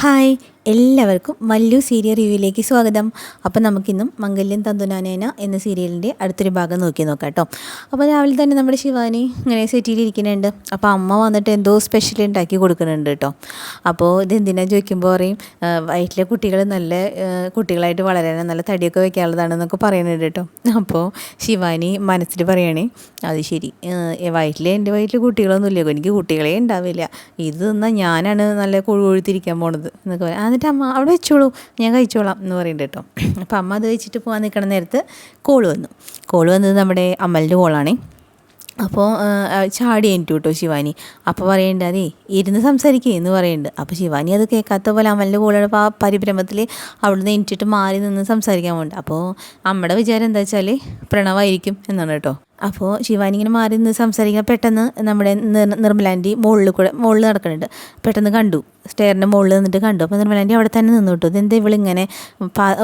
嗨 എല്ലാവർക്കും മല്ലു സീരിയൽ റിവ്യൂയിലേക്ക് സ്വാഗതം. അപ്പോൾ നമുക്കിന്നും മംഗല്യം തന്തുനാനേന എന്ന സീരിയലിന്റെ അടുത്തൊരു ഭാഗം നോക്കി നോക്കാം കേട്ടോ. അപ്പോൾ രാവിലെ തന്നെ നമ്മുടെ ശിവാനി ഇങ്ങനെ സെറ്റിയിൽ ഇരിക്കുന്നുണ്ട് അപ്പോൾ അമ്മ വന്നിട്ട് എന്തോ സ്പെഷ്യൽ ഉണ്ടാക്കി കൊടുക്കുന്നുണ്ട് കേട്ടോ. അപ്പോൾ ഇത് എന്തിനാന്ന് ചോദിക്കുമ്പോൾ പറയും "ആ, വയറ്റിലെ കുട്ടികൾ നല്ല കുട്ടികളായിട്ട് വളരാൻ നല്ല തടിയൊക്കെ വെക്കാനുള്ളതാണെന്നൊക്കെ പറയുന്നുണ്ട് കേട്ടോ. അപ്പോൾ ശിവാനി മനസ്സിൽ പറയണേ അത് ശരി. വയറ്റിലെ എന്റെ വയറ്റിൽ കുട്ടികളൊന്നും ഇല്ല എനിക്ക് കുട്ടികളെ ഉണ്ടാവില്ല. ഇത് തന്നാൽ ഞാനാണ് നല്ല കൊഴുകൊഴുത്തിരിക്കാൻ പോണത്. എന്നൊക്കെ പറയും. എന്നിട്ട് അമ്മ അവിടെ വെച്ചോളൂ ഞാൻ കഴിച്ചോളാം എന്ന് പറയുന്നുണ്ട് കേട്ടോ. അപ്പോൾ അമ്മ അത് വെച്ചിട്ട് പോകാൻ നിൽക്കണ നേരത്ത് കോൾ വന്നു. കോൾ വന്നത് നമ്മുടെ അമ്മലിന്റെ കോളാണേ. അപ്പോൾ ചാടി എനിക്ക് കേട്ടോ ശിവാനി. അപ്പോൾ പറയേണ്ട അതേ ഇരുന്ന് സംസാരിക്കേ എന്ന് പറയുന്നുണ്ട് അപ്പോൾ ശിവാനി അത് കേൾക്കാത്ത പോലെ അമലിന്റെ കൂടെ ആ പരിഭ്രമത്തിൽ അവിടുന്ന് എണീറ്റിട്ട് മാറി നിന്ന് സംസാരിക്കാൻ പോകുന്നുണ്ട് അപ്പോൾ അമ്മയുടെ വിചാരം എന്താ വെച്ചാൽ പ്രണവായിരിക്കും എന്നാണ് കേട്ടോ. അപ്പോൾ ശിവാനി ഇങ്ങനെ മാറി നിന്ന് സംസാരിക്കാൻ പെട്ടെന്ന് നമ്മുടെ നിർമ്മലാന്റെ മുകളിൽ കൂടെ മുകളിൽ നടക്കുന്നുണ്ട്. പെട്ടെന്ന് കണ്ടു. സ്റ്റെയറിന്റെ മുകളിൽ നിന്നിട്ട് കണ്ടു. അപ്പോൾ നിർമ്മലാന്റി അവിടെ തന്നെ നിന്ന് കിട്ടും ഇതെന്താ ഇവളിങ്ങനെ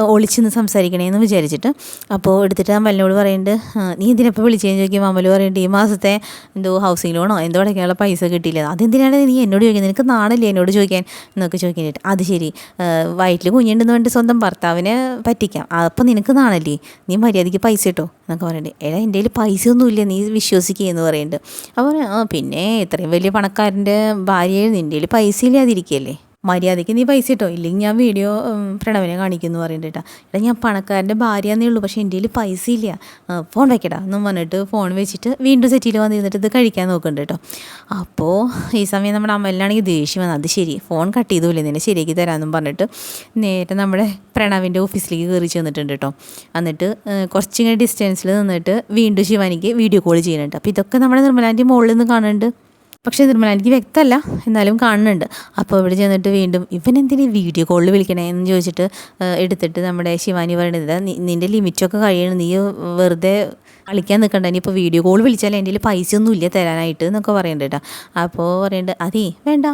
ഒളിച്ച് നിന്ന് സംസാരിക്കണേന്ന് വിചാരിച്ചിട്ട്. അപ്പോൾ എടുത്തിട്ട് അമ്മലിനോട് പറയുന്നുണ്ട് "ആ, നീ എന്തിനപ്പോൾ വിളിച്ചതെന്ന് ചോദിക്കുമ്പോൾ അമ്മൽ പറയുന്നുണ്ട് ഈ മാസത്തെ എന്തോ ഹൗസിംഗ് ലോണോ എന്തോ അടയ്ക്കാനുള്ള പൈസ കിട്ടിയില്ല? അതെന്തിനാണ് നീ എന്നോട് ചോദിക്കുന്നത്? നിനക്ക് നാണല്ലേ എന്നോട് ചോദിക്കാൻ? എന്നൊക്കെ ചോദിക്കാനായിട്ട് അത് ശരി. വയറ്റിൽ കുഞ്ഞുണ്ടെന്ന് പറഞ്ഞിട്ട് സ്വന്തം ഭർത്താവിനെ പറ്റിക്കാം. അപ്പോൾ നിനക്ക് നാണല്ലേ? നീ മര്യാദയ്ക്ക് പൈസ കിട്ടോ എന്നൊക്കെ പറയുന്നുണ്ട് എടാ എന്റെ കയ്യിൽ പൈസ ഒന്നുമില്ല നീ വിശ്വസിക്കുക എന്ന് പറയുന്നുണ്ട് അപ്പോൾ പിന്നെ ഇത്രയും വലിയ പണക്കാരന്റെ ഭാര്യയെ നിന്റെ കയ്യിൽ പൈസ ഇല്ലാതിരിക്കുകയല്ലേ മര്യാദയ്ക്ക് നീ പൈസ ഇട്ടോ? ഇല്ലെങ്കിൽ ഞാൻ വീഡിയോ പ്രണവിനെ കാണിക്കുന്നു പറയുന്നുണ്ട് കേട്ടോ. എടാ ഞാൻ പണക്കാരന്റെ ഭാര്യ എന്നേ ഉള്ളൂ. പക്ഷേ എന്റെ പൈസ ഇല്ല. ഫോൺ വെക്കടാ. എന്നും പറഞ്ഞിട്ട് ഫോൺ വെച്ചിട്ട് വീണ്ടും സെറ്റിൽ വന്നിരുന്നിട്ട് ഇത് കഴിക്കാൻ നോക്കുന്നുണ്ട് കേട്ടോ. അപ്പോൾ ഈ സമയം നമ്മുടെ അമ്മയിലാണെങ്കിൽ ദേഷ്യം വന്നത് അത് ശരി. ഫോൺ കട്ട് ചെയ്തൂല്ലേ നിന്നെ? ശരിയാക്കി തരാമെന്നും പറഞ്ഞിട്ട് നേരെ നമ്മുടെ പ്രണവിന്റെ ഓഫീസിലേക്ക് കയറി ചെന്നിട്ടുണ്ട് കേട്ടോ. എന്നിട്ട് കുറച്ചിങ്ങനെ ഡിസ്റ്റൻസിൽ നിന്നിട്ട് വീണ്ടും ശിവാനിക്ക് വീഡിയോ കോൾ ചെയ്യുന്നുണ്ട്. അപ്പോൾ ഇതൊക്കെ നമ്മുടെ നിർമ്മലാന്റെ മുകളിൽ നിന്ന് കാണുന്നുണ്ട്. പക്ഷേ നിർമ്മല എനിക്ക് വ്യക്തമല്ല. എന്നാലും കാണുന്നുണ്ട്. അപ്പോൾ ഇവിടെ ചെന്നിട്ട് വീണ്ടും ഇവൻ എന്തിനാ വീഡിയോ കോളിൽ വിളിക്കണേ? എന്ന് ചോദിച്ചിട്ട് എടുത്തിട്ട് നമ്മുടെ ശിവാനി പറയണത് "ഇതാ നി- നിന്റെ ലിമിറ്റൊക്കെ കഴിയണം. നീ വെറുതെ കളിക്കാൻ നിൽക്കണ്ട. ഇനിയിപ്പോൾ വീഡിയോ കോൾ വിളിച്ചാൽ എന്റെ പൈസ ഒന്നും ഇല്ല തരാനായിട്ട് എന്നൊക്കെ പറയുന്നുണ്ട് കേട്ടോ. അപ്പോൾ പറയുന്നുണ്ട് അതേ വേണ്ട.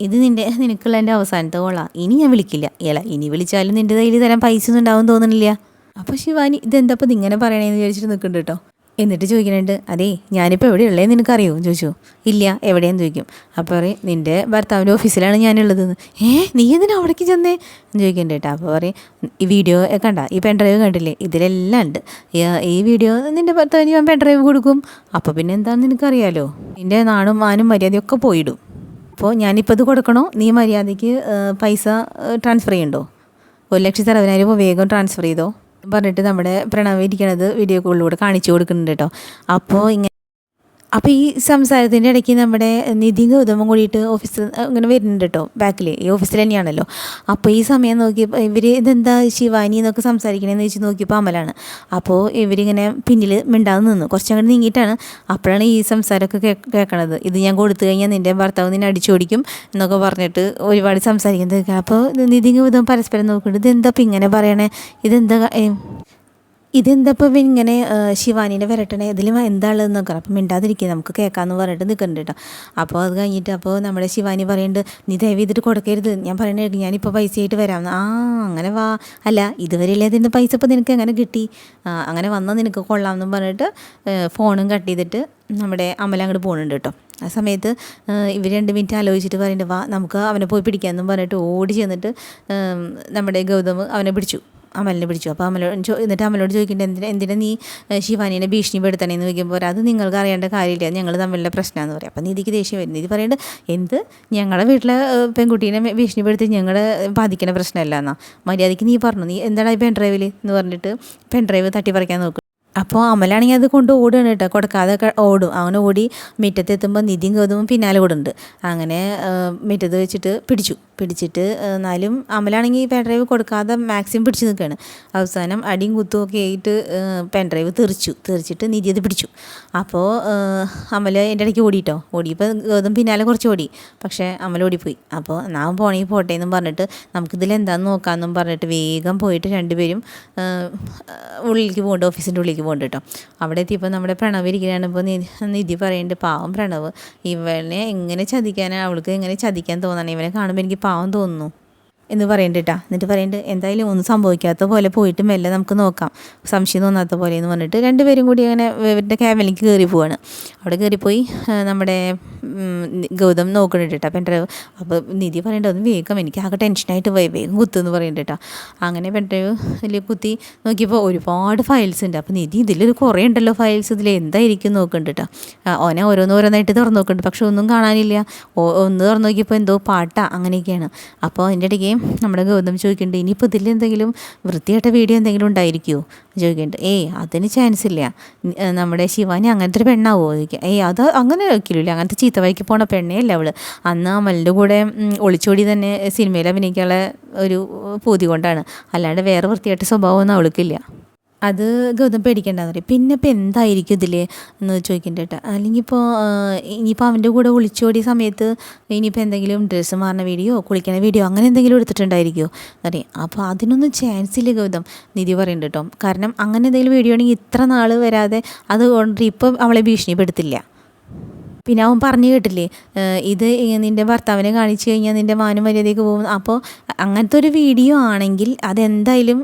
ഇത് നിന്റെ നിനക്കുള്ള എന്റെ അവസാനത്തെ കോളാണ് ഇനി ഞാൻ വിളിക്കില്ല. ഇല്ല ഇനി വിളിച്ചാലും നിന്റെ കയ്യിൽ തരാൻ പൈസ ഒന്നും ഉണ്ടാവും തോന്നുന്നില്ല അപ്പോൾ ശിവാനി ഇതെന്താ ഇപ്പം ഇതിങ്ങനെ പറയണേന്ന് വിചാരിച്ചിട്ട് നിൽക്കുന്നുണ്ട് കേട്ടോ. എന്നിട്ട് ചോദിക്കുന്നുണ്ട് അതേ ഞാനിപ്പോൾ എവിടെയുള്ളതെന്ന് നിനക്കറിയോ? ചോദിച്ചു. ഇല്ല എവിടെയെന്ന് ചോദിക്കും. അപ്പോൾ പറയും നിന്റെ ഭർത്താവിന്റെ ഓഫീസിലാണ് ഞാനുള്ളതെന്ന്. ഏ നീ എന്തിനാ അവിടേക്ക് ചെന്നേ? എന്ന് ചോദിക്കുന്നുണ്ട് കേട്ടോ. അപ്പോൾ പറയും ഈ വീഡിയോ കണ്ട ഈ പെൺഡ്രൈവ് കണ്ടില്ലേ? ഇതിലെല്ലാം ഉണ്ട്. ഈ- വീഡിയോ നിന്റെ ഭർത്താവിന് ഞാൻ പെൺഡ്രൈവ് കൊടുക്കും. അപ്പോൾ പിന്നെ എന്താണെന്ന് നിനക്കറിയാലോ? നിന്റെ നാണും മാനും മര്യാദയൊക്കെ പോയിടും. അപ്പോൾ ഞാനിപ്പോൾ ഇത് കൊടുക്കണോ? നീ മര്യാദയ്ക്ക് പൈസ ട്രാൻസ്ഫർ ചെയ്യണ്ടോ? ഒരു ലക്ഷത്തി അറുപതിനായിരം രൂപ വേഗം ട്രാൻസ്ഫർ ചെയ്തോ? പറഞ്ഞിട്ട് നമ്മുടെ പ്രണവ് ഇരിക്കണത് വീഡിയോ കോളിലൂടെ കാണിച്ചു കൊടുക്കുന്നുണ്ട് കേട്ടോ. അപ്പോൾ ഇങ്ങനെ അപ്പോൾ ഈ സംസാരത്തിന്റെ ഇടയ്ക്ക് നമ്മുടെ നിധി ഗൗതമും കൂടിയിട്ട് ഓഫീസിൽ ഇങ്ങനെ വരുന്നുണ്ട് കേട്ടോ ബാക്കിൽ ഈ ഓഫീസിൽ തന്നെയാണല്ലോ. അപ്പോൾ ഈ സമയം നോക്കിയപ്പോൾ ഇവർ ഇതെന്താ ശിവാനി എന്നൊക്കെ സംസാരിക്കണേന്ന് വെച്ച് നോക്കിയപ്പോൾ അമലാണ്. അപ്പോൾ ഇവരിങ്ങനെ പിന്നിൽ മിണ്ടാതെ നിന്നു. കുറച്ചങ്ങോട്ട് നീങ്ങിയിട്ടാണ് അപ്പോഴാണ് ഈ സംസാരമൊക്കെ കേൾക്കണത് ഇത് ഞാൻ കൊടുത്തു കഴിഞ്ഞാൽ നിന്റെ ഭർത്താവ് നിന്നെ അടിച്ചോടിക്കും എന്നൊക്കെ പറഞ്ഞിട്ട് ഒരുപാട് സംസാരിക്കുന്നത്. അപ്പോൾ നിധി ഗൗതം പരസ്പരം നോക്കുന്നുണ്ട്. ഇതെന്താ ഇപ്പം ഇങ്ങനെ പറയണേ? ഇതെന്താ ഏ, ഇങ്ങനെ ശിവാനീനെ വരട്ടണേ ഇതിൽ എന്താണെന്ന് നോക്കണം. അപ്പം മിണ്ടാതിരിക്കുക നമുക്ക് കേൾക്കാമെന്ന് പറഞ്ഞിട്ട് നിൽക്കുന്നുണ്ട് കേട്ടോ. അപ്പോൾ അത് കഴിഞ്ഞിട്ട് അപ്പോൾ നമ്മുടെ ശിവാനി പറയുന്നുണ്ട് നീ ദയവ് ചെയ്തിട്ട് കൊടുക്കരുത്. ഞാൻ പറയണേ ഞാനിപ്പോൾ പൈസ ആയിട്ട് വരാം. ആ അങ്ങനെ വാ. അല്ല ഇതുവരെയല്ലേ അതിന്റെ പൈസ ഇപ്പോൾ നിനക്ക് എങ്ങനെ കിട്ടി? അങ്ങനെ വന്നാൽ നിനക്ക് കൊള്ളാമെന്നും പറഞ്ഞിട്ട് ഫോണും കട്ട് ചെയ്തിട്ട് നമ്മുടെ അമല അങ്ങോട്ട് പോകുന്നുണ്ട് കേട്ടോ. ആ സമയത്ത് ഇവർ രണ്ട് മിനിറ്റ് ആലോചിച്ചിട്ട് പറയുന്നുണ്ട് വാ നമുക്ക് അവനെ പോയി പിടിക്കാമെന്നും പറഞ്ഞിട്ട് ഓടി ചെന്നിട്ട് നമ്മുടെ ഗൗതം അവനെ പിടിച്ചു. അമലിനെ പിടിച്ചു. അപ്പോൾ അമലോട് എന്നിട്ട് അമലോട് ചോദിക്കേണ്ടത് എന്തിനാ എന്തിനാ നീ ശിവാനീനെ ഭീഷണിപ്പെടുത്തണേന്ന് ചോദിക്കുമ്പോൾ അത് നിങ്ങൾക്ക് അറിയേണ്ട കാര്യമില്ല ഞങ്ങൾ തമ്മിലുള്ള പ്രശ്നമാണെന്ന് പറയും. അപ്പോൾ നിധിക്ക് ദേഷ്യം വരും. നിധി പറയുന്നത് എന്ത്? ഞങ്ങളുടെ വീട്ടിലെ പെൺകുട്ടീനെ ഭീഷണിപ്പെടുത്തി ഞങ്ങളെ ബാധിക്കുന്ന പ്രശ്നമല്ല എന്നാ മര്യാദയ്ക്ക് നീ പറഞ്ഞു നീ എന്താണ് ഈ പെൺഡ്രൈവിൽ എന്ന് പറഞ്ഞിട്ട് പെൺഡ്രൈവ് തട്ടിപ്പറിക്കാൻ നോക്കും. അപ്പോൾ അമലാണെങ്കിൽ അത് കൊണ്ട് ഓടുകയാണ് കേട്ടോ. കൊടുക്കാതെ ഓടും. അങ്ങനെ ഓടി മുറ്റത്തെത്തുമ്പോൾ നിധിയും ഗൗതമും പിന്നാലെ ഓടുന്നുണ്ട്. അങ്ങനെ മുറ്റത്ത് വെച്ചിട്ട് പിടിച്ചു. പിടിച്ചിട്ട് എന്നാലും അമലാണെങ്കിൽ പെൻ ഡ്രൈവ് കൊടുക്കാതെ മാക്സിമം പിടിച്ച് നിൽക്കുകയാണ് അവസാനം അടിയും കുത്തും ഒക്കെ ആയിട്ട് പെൻ ഡ്രൈവ് തെറിച്ചു. തെറിച്ചിട്ട് നിധി അത് പിടിച്ചു. അപ്പോൾ അമല എന്റെ ഇടയ്ക്ക് ഓടിയിട്ടോ ഓടിയപ്പോൾ ഗൗതം പിന്നാലെ കുറച്ച് ഓടി. പക്ഷേ അമല ഓടിപ്പോയി. അപ്പോൾ നാം പോണെങ്കിൽ പോട്ടെ എന്നും പറഞ്ഞിട്ട് നമുക്കിതിൽ എന്താണെന്ന് നോക്കാമെന്നും പറഞ്ഞിട്ട് വേഗം പോയിട്ട് രണ്ടുപേരും ഉള്ളിലേക്ക് പോകുന്നുണ്ട് ഓഫീസിന്റെ ഉള്ളിലേക്ക് പോകുന്നുണ്ട് കേട്ടോ. അവിടെ എത്തിയപ്പോൾ നമ്മുടെ പ്രണവ് ഇരിക്കുകയാണ് ഇപ്പോൾ നിധി പറയുന്നുണ്ട് പാവം പ്രണവ് ഇവനെ എങ്ങനെ ചതിക്കാനാണ് അവൾക്ക് എങ്ങനെ ചതിക്കാൻ തോന്നണം? ഇവനെ കാണുമ്പോൾ എനിക്ക് പാവം തോന്നുന്നു. എന്ന് പറയണ്ട കേട്ടോ എന്നിട്ട് പറയണ്ട് എന്തായാലും ഒന്നും സംഭവിക്കാത്ത പോലെ പോയിട്ട് മെല്ലെ നമുക്ക് നോക്കാം. സംശയം തോന്നാത്ത പോലെ എന്ന് പറഞ്ഞിട്ട് രണ്ടുപേരും കൂടി അങ്ങനെ ഇവരുടെ ക്യാബിലേക്ക് കയറി പോവാണ്. അവിടെ കയറിപ്പോയി നമ്മുടെ ഗൗതം നോക്കണുണ്ട് കേട്ടോ പെൻഡ്രൈവ് അപ്പോൾ നിധി പറയണ്ട ഒന്ന് വേഗം എനിക്ക് ആകെ ടെൻഷനായിട്ട് പോയി വേഗം കുത്തുന്ന് പറയണ്ട കേട്ടോ അങ്ങനെ പെൻഡ്രൈവ് ഇതിൽ കുത്തി നോക്കിയപ്പോൾ ഒരുപാട് ഫയൽസ് ഉണ്ട് അപ്പോൾ നിധി ഇതിലൊരു കുറേ ഉണ്ടല്ലോ ഫയൽസ് ഇതിൽ എന്തായിരിക്കും നോക്കുന്നുണ്ട് കേട്ടോ ഓനെ ഓരോന്നോരോന്നായിട്ട് തുറന്നു നോക്കുന്നുണ്ട് പക്ഷെ ഒന്നും കാണാനില്ല. ഒന്ന് തുറന്നു നോക്കിയപ്പോൾ എന്തോ പാട്ടാ അങ്ങനെയൊക്കെയാണ്. അപ്പോൾ അതിന്റെ ഇടയ്ക്ക് നമ്മുടെ ഗൗതം ചോദിക്കുന്നുണ്ട് ഇനിയിപ്പോൾ ഇതിൽ എന്തെങ്കിലും വൃത്തിയായിട്ട വീഡിയോ എന്തെങ്കിലും ഉണ്ടായിരിക്കുമോ ചോദിക്കുന്നുണ്ട് ഏയ് അതിന് ചാൻസ് ഇല്ല. നമ്മുടെ ശിവാനി അങ്ങനത്തെ ഒരു പെണ്ണാവോ? ചോദിക്കുക ഏയ് അത് അങ്ങനെ ഒരിക്കലില്ല അങ്ങനത്തെ ചീത്ത വഴിക്ക് പോണ പെണ്ണേ അല്ല അവൾ. അന്ന് അമലിന്റെ കൂടെ ഒളിച്ചോടി തന്നെ സിനിമയിൽ അഭിനയിക്കാനുള്ള ഒരു പൂതി കൊണ്ടാണ്. അല്ലാണ്ട് വേറെ വൃത്തിയായിട്ട് സ്വഭാവമൊന്നും അവൾക്കില്ല. അത് ഗൗതം പേടിക്കേണ്ടെന്ന് പറയും. പിന്നെ ഇപ്പം എന്തായിരിക്കും ഇതിൽ എന്ന് ചോദിക്കേണ്ട കേട്ടോ. അല്ലെങ്കിൽ ഇപ്പോൾ ഇനിയിപ്പോൾ അവന്റെ കൂടെ ഒളിച്ചോടിയ സമയത്ത് ഇനിയിപ്പോൾ എന്തെങ്കിലും ഡ്രസ്സ് മാറുന്ന വീഡിയോ കുളിക്കണ വീഡിയോ അങ്ങനെ എന്തെങ്കിലും എടുത്തിട്ടുണ്ടായിരിക്കുമോ അറിയാം അപ്പോൾ അതിനൊന്നും ചാൻസ് ഇല്ല ഗൗതം. നിധി പറയുന്നുണ്ട് കേട്ടോ. കാരണം അങ്ങനെ എന്തെങ്കിലും വീഡിയോ ആണെങ്കിൽ ഇത്ര നാൾ വരാതെ അതുകൊണ്ട് ഇപ്പം അവളെ ഭീഷണിപ്പെടുത്തില്ല. പിന്നെ അവൻ പറഞ്ഞു കേട്ടില്ലേ ഇത് നിന്റെ ഭർത്താവിനെ കാണിച്ചു കഴിഞ്ഞാൽ നിന്റെ മാനം മര്യാദയ്ക്ക് പോകും. അപ്പോൾ അങ്ങനത്തെ ഒരു വീഡിയോ ആണെങ്കിൽ അതെന്തായാലും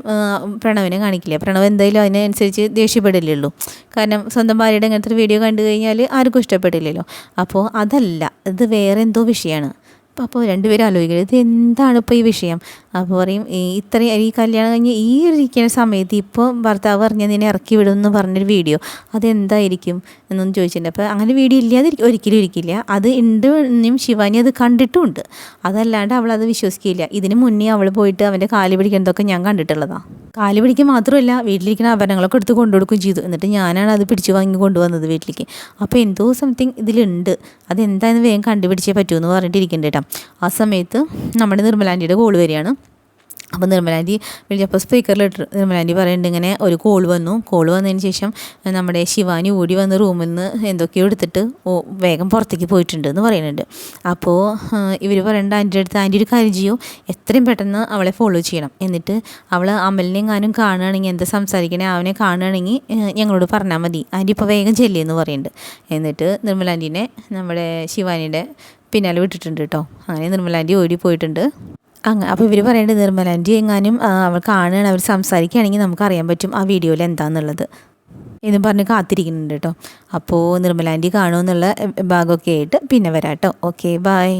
പ്രണവിനെ കാണിക്കില്ല? പ്രണവ് എന്തായാലും അതിനനുസരിച്ച് ദേഷ്യപ്പെടില്ലല്ലോ. കാരണം സ്വന്തം ഭാര്യയുടെ അങ്ങനത്തെ ഒരു വീഡിയോ കണ്ടു കഴിഞ്ഞാൽ ആർക്കും ഇഷ്ടപ്പെടില്ലല്ലോ. അപ്പോൾ അതല്ല ഇത് വേറെ എന്തോ വിഷയമാണ് അപ്പോൾ രണ്ടുപേരും ആലോചിക്കുന്നത് ഇത് എന്താണ് ഇപ്പോൾ ഈ വിഷയം? അപ്പോൾ പറയും ഇത്രയും ഈ കല്യാണം കഴിഞ്ഞ് ഈ ഇരിക്കുന്ന സമയത്ത് ഇപ്പോൾ ഭർത്താവ് പറഞ്ഞ നിന്നെ ഇറക്കി വിടും എന്ന് പറഞ്ഞൊരു വീഡിയോ അതെന്തായിരിക്കും? എന്നൊന്ന് ചോദിച്ചിട്ടുണ്ട്. അപ്പോൾ അങ്ങനെ വീഡിയോ ഇല്ലാതെ ഒരിക്കലും ഇരിക്കില്ല. അത് ഉണ്ട് എന്നും ശിവാനി അത് കണ്ടിട്ടുമുണ്ട് അതല്ലാണ്ട് അവൾ അത് വിശ്വസിക്കില്ല. ഇതിന് മുന്നേ അവൾ പോയിട്ട് അവന്റെ കാൽ പിടിക്കുന്നതൊക്കെ ഞാൻ കണ്ടിട്ടുള്ളതാണ് കാൽ പിടിക്കുക മാത്രമല്ല വീട്ടിലിരിക്കുന്ന ആഭരണങ്ങളൊക്കെ എടുത്ത് കൊണ്ടുകൊടുക്കുകയും ചെയ്തു. എന്നിട്ട് ഞാനാണ് അത് പിടിച്ചു വാങ്ങി കൊണ്ടുവന്നത് വീട്ടിലേക്ക്. അപ്പോൾ എന്തോ സംതിങ് ഇതിലുണ്ട്. അതെന്താണെന്ന് വേഗം കണ്ടുപിടിച്ചേ പറ്റൂ എന്ന് പറഞ്ഞിട്ടിരിക്കുന്നുണ്ട് കേട്ടോ. ആ സമയത്ത് നമ്മുടെ നിർമ്മലാന്റിയുടെ കോൾ വരികയാണ്. അപ്പോൾ നിർമ്മലാന്റി വിളിച്ചപ്പോൾ സ്പീക്കറിലിട്ട് നിർമ്മലാന്റി പറയുന്നുണ്ട് ഇങ്ങനെ ഒരു കോൾ വന്നു. കോൾ വന്നതിന് ശേഷം നമ്മുടെ ശിവാനി ഓടി വന്ന് റൂമിൽ നിന്ന് എന്തൊക്കെയോ എടുത്തിട്ട് വേഗം പുറത്തേക്ക് പോയിട്ടുണ്ട് എന്ന് പറയുന്നുണ്ട്. അപ്പോൾ ഇവർ പറയേണ്ട ആന്റിയുടെ അടുത്ത് ആന്റി ഒരു കാര്യം ചെയ്യൂ. എത്രയും പെട്ടെന്ന് അവളെ ഫോളോ ചെയ്യണം. എന്നിട്ട് അവൾ അമലിനെയും കാനും കാണുകയാണെങ്കിൽ എന്താ സംസാരിക്കണേ? അവനെ കാണുകയാണെങ്കിൽ ഞങ്ങളോട് പറഞ്ഞാൽ മതി. ആന്റി ഇപ്പോൾ വേഗം ചെല്ലിയെന്ന് പറയുന്നുണ്ട്. എന്നിട്ട് നിർമ്മലാന്റീനെ നമ്മുടെ ശിവാനിയുടെ പിന്നാലെ വിട്ടിട്ടുണ്ട് കേട്ടോ അങ്ങനെ നിർമ്മലാന്റി ഓടി പോയിട്ടുണ്ട്. അങ്ങ് അപ്പോൾ ഇവർ പറയേണ്ടത് നിർമ്മലാന്റി എങ്ങാനും അവർ കാണുകയാണ് അവർ സംസാരിക്കുകയാണെങ്കിൽ നമുക്ക് അറിയാൻ പറ്റും ആ വീഡിയോയിൽ എന്താണെന്നുള്ളത് എന്നും പറഞ്ഞ് കാത്തിരിക്കുന്നുണ്ട് കേട്ടോ അപ്പോൾ നിർമ്മലാന്റി കാണുമെന്നുള്ള ഭാഗമൊക്കെ ആയിട്ട് പിന്നെ വരാം കേട്ടോ ഓക്കെ ബായ്